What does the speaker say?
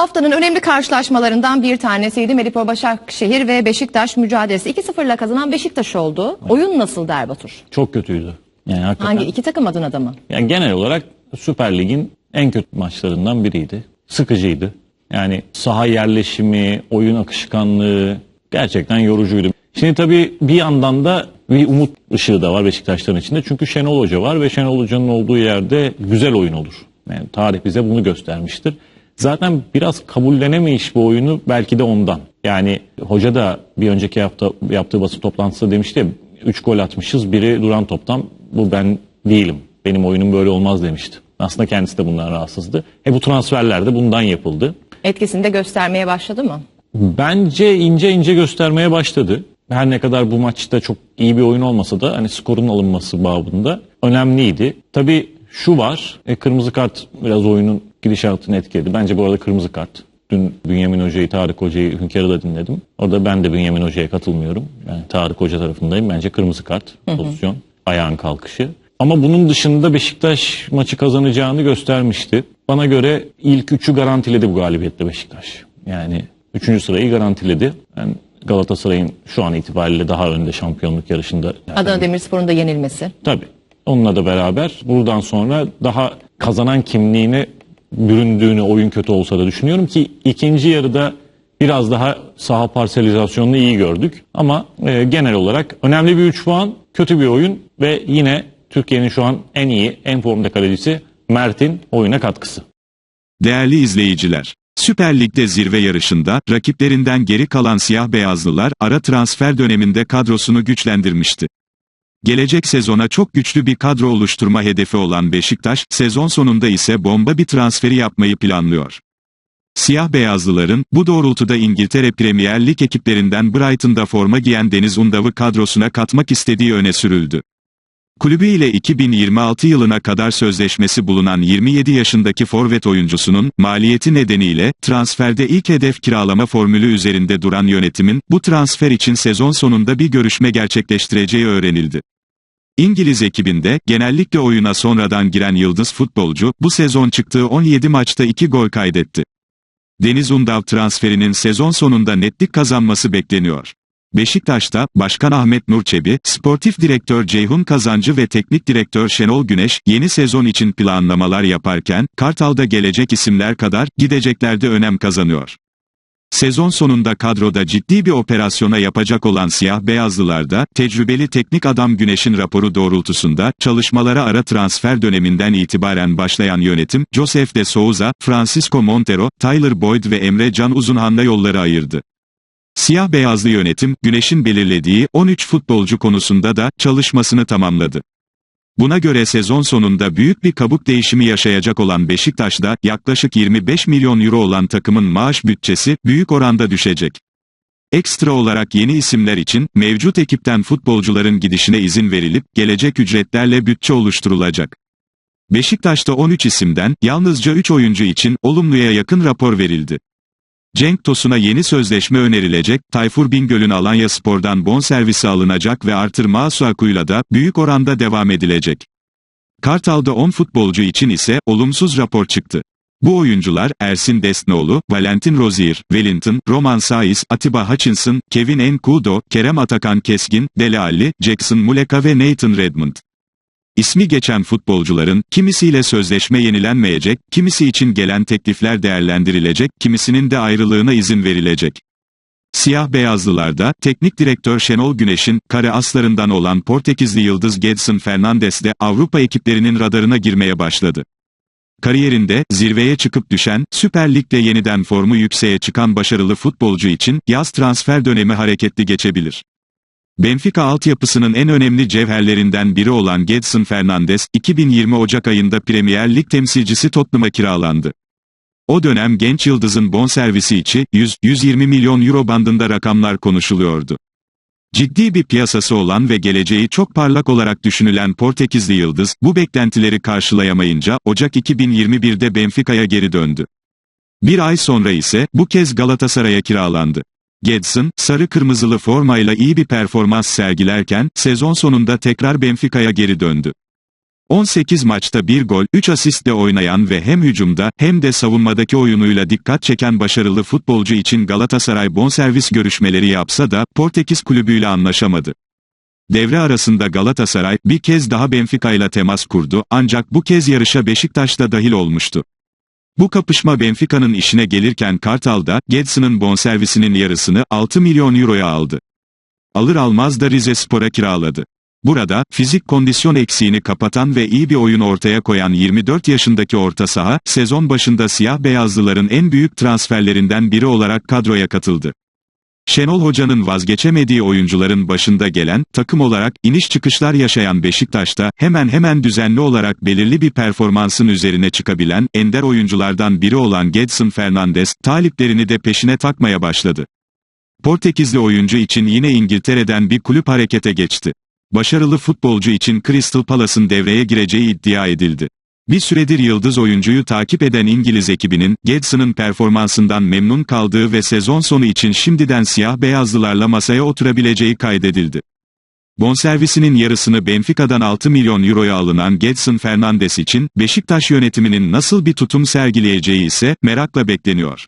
Haftanın önemli karşılaşmalarından bir tanesiydi Medipol Başakşehir ve Beşiktaş mücadelesi. 2-0'la kazanan Beşiktaş oldu. Oyun nasıl Derbatur? Çok kötüydü. Yani hakikaten. Hangi iki takım adına da mı? Yani genel olarak Süper Lig'in en kötü maçlarından biriydi. Sıkıcıydı. Yani saha yerleşimi, oyun akışkanlığı gerçekten yorucuydu. Şimdi tabii bir yandan da bir umut ışığı da var Beşiktaşların içinde. Çünkü Şenol Hoca var ve Şenol Hoca'nın olduğu yerde güzel oyun olur. Yani tarih bize bunu göstermiştir. Zaten biraz kabullenemeyiş bu oyunu belki de ondan. Yani hoca da bir önceki hafta yaptığı basın toplantısında demişti ya 3 gol atmışız biri duran toptan bu ben değilim. Benim oyunum böyle olmaz demişti. Aslında kendisi de bundan rahatsızdı. E bu transferler de bundan yapıldı. Etkisini de göstermeye başladı mı? Bence ince ince göstermeye başladı. Her ne kadar bu maçta çok iyi bir oyun olmasa da hani skorun alınması babında önemliydi. Tabii şu var, e, kırmızı kart biraz oyunun gidişatını etkiledi. Bence bu arada kırmızı kart. Dün Bünyamin Hoca'yı, Tarık Hoca'yı, Hünkar'ı da dinledim. Orada ben de Bünyamin Hoca'ya katılmıyorum. Yani Tarık Hoca tarafındayım. Bence kırmızı kart pozisyon, ayağın kalkışı. Ama bunun dışında Beşiktaş maçı kazanacağını göstermişti. Bana göre ilk üçü garantiledi bu galibiyetle Beşiktaş. Yani üçüncü sırayı garantiledi. Yani Galatasaray'ın şu an itibariyle daha önde şampiyonluk yarışında. Adana Demirspor'un da yenilmesi. Tabii. Onunla da beraber buradan sonra daha kazanan kimliğine büründüğünü oyun kötü olsa da düşünüyorum ki ikinci yarıda biraz daha saha parselizasyonunu iyi gördük. Ama e, genel olarak önemli bir 3 puan, kötü bir oyun ve yine Türkiye'nin şu an en iyi, en formda kalecisi Mert'in oyuna katkısı. Değerli izleyiciler, Süper Lig'de zirve yarışında rakiplerinden geri kalan siyah beyazlılar ara transfer döneminde kadrosunu güçlendirmişti. Gelecek sezona çok güçlü bir kadro oluşturma hedefi olan Beşiktaş, sezon sonunda ise bomba bir transferi yapmayı planlıyor. Siyah beyazlıların bu doğrultuda İngiltere Premier Lig ekiplerinden Brighton'da forma giyen Deniz Undav'ı kadrosuna katmak istediği öne sürüldü. Kulübü ile 2026 yılına kadar sözleşmesi bulunan 27 yaşındaki forvet oyuncusunun maliyeti nedeniyle transferde ilk hedef kiralama formülü üzerinde duran yönetimin bu transfer için sezon sonunda bir görüşme gerçekleştireceği öğrenildi. İngiliz ekibinde genellikle oyuna sonradan giren yıldız futbolcu bu sezon çıktığı 17 maçta 2 gol kaydetti. Deniz Undav transferinin sezon sonunda netlik kazanması bekleniyor. Beşiktaş'ta Başkan Ahmet Nur Çebi, Sportif Direktör Ceyhun Kazancı ve Teknik Direktör Şenol Güneş yeni sezon için planlamalar yaparken Kartal'da gelecek isimler kadar gidecekler de önem kazanıyor. Sezon sonunda kadroda ciddi bir operasyona yapacak olan siyah beyazlılarda, tecrübeli teknik adam Güneş'in raporu doğrultusunda, çalışmalara ara transfer döneminden itibaren başlayan yönetim, Joseph de Souza, Francisco Montero, Tyler Boyd ve Emre Can Uzunhan'la yolları ayırdı. Siyah beyazlı yönetim, Güneş'in belirlediği 13 futbolcu konusunda da çalışmasını tamamladı. Buna göre sezon sonunda büyük bir kabuk değişimi yaşayacak olan Beşiktaş'da yaklaşık 25 milyon euro olan takımın maaş bütçesi büyük oranda düşecek. Ekstra olarak yeni isimler için mevcut ekipten futbolcuların gidişine izin verilip gelecek ücretlerle bütçe oluşturulacak. Beşiktaş'ta 13 isimden yalnızca 3 oyuncu için olumluya yakın rapor verildi. Cenk Tosun'a yeni sözleşme önerilecek, Tayfur Bingöl'ün Alanya Spor'dan bonservisi alınacak ve Artır Masuaku'yla da büyük oranda devam edilecek. Kartal'da 10 futbolcu için ise olumsuz rapor çıktı. Bu oyuncular Ersin Desnoğlu, Valentin Rozier, Wellington, Roman Saiz, Atiba Hutchinson, Kevin Enkudo, Kerem Atakan Keskin, Dele Alli, Jackson Muleka ve Nathan Redmond. İsmi geçen futbolcuların, kimisiyle sözleşme yenilenmeyecek, kimisi için gelen teklifler değerlendirilecek, kimisinin de ayrılığına izin verilecek. Siyah beyazlılarda, teknik direktör Şenol Güneş'in, kare aslarından olan Portekizli yıldız Gedson Fernandes de Avrupa ekiplerinin radarına girmeye başladı. Kariyerinde, zirveye çıkıp düşen, Süper Lig'de yeniden formu yükseğe çıkan başarılı futbolcu için, yaz transfer dönemi hareketli geçebilir. Benfica altyapısının en önemli cevherlerinden biri olan Gedson Fernandes, 2020 Ocak ayında Premier Lig temsilcisi Tottenham'a kiralandı. O dönem genç yıldızın bonservisi içi 100-120 milyon euro bandında rakamlar konuşuluyordu. Ciddi bir piyasası olan ve geleceği çok parlak olarak düşünülen Portekizli yıldız, bu beklentileri karşılayamayınca, Ocak 2021'de Benfica'ya geri döndü. Bir ay sonra ise, bu kez Galatasaray'a kiralandı. Gedson, sarı kırmızılı formayla iyi bir performans sergilerken, sezon sonunda tekrar Benfica'ya geri döndü. 18 maçta bir gol, 3 asistle oynayan ve hem hücumda hem de savunmadaki oyunuyla dikkat çeken başarılı futbolcu için Galatasaray bonservis görüşmeleri yapsa da Portekiz kulübüyle anlaşamadı. Devre arasında Galatasaray bir kez daha Benfica ile temas kurdu ancak bu kez yarışa Beşiktaş da dahil olmuştu. Bu kapışma Benfica'nın işine gelirken Kartal'da Gedson'ın bonservisinin yarısını 6 milyon euroya aldı. Alır almaz da Rize Spor'a kiraladı. Burada, fizik kondisyon eksiğini kapatan ve iyi bir oyun ortaya koyan 24 yaşındaki orta saha, sezon başında siyah beyazlıların en büyük transferlerinden biri olarak kadroya katıldı. Şenol Hoca'nın vazgeçemediği oyuncuların başında gelen, takım olarak iniş çıkışlar yaşayan Beşiktaş'ta hemen hemen düzenli olarak belirli bir performansın üzerine çıkabilen ender oyunculardan biri olan Gedson Fernandes, taliplerini de peşine takmaya başladı. Portekizli oyuncu için yine İngiltere'den bir kulüp harekete geçti. Başarılı futbolcu için Crystal Palace'ın devreye gireceği iddia edildi. Bir süredir yıldız oyuncuyu takip eden İngiliz ekibinin, Gedson'ın performansından memnun kaldığı ve sezon sonu için şimdiden siyah beyazlılarla masaya oturabileceği kaydedildi. Bonservisinin yarısını Benfica'dan 6 milyon euroya alınan Gedson Fernandes için, Beşiktaş yönetiminin nasıl bir tutum sergileyeceği ise, merakla bekleniyor.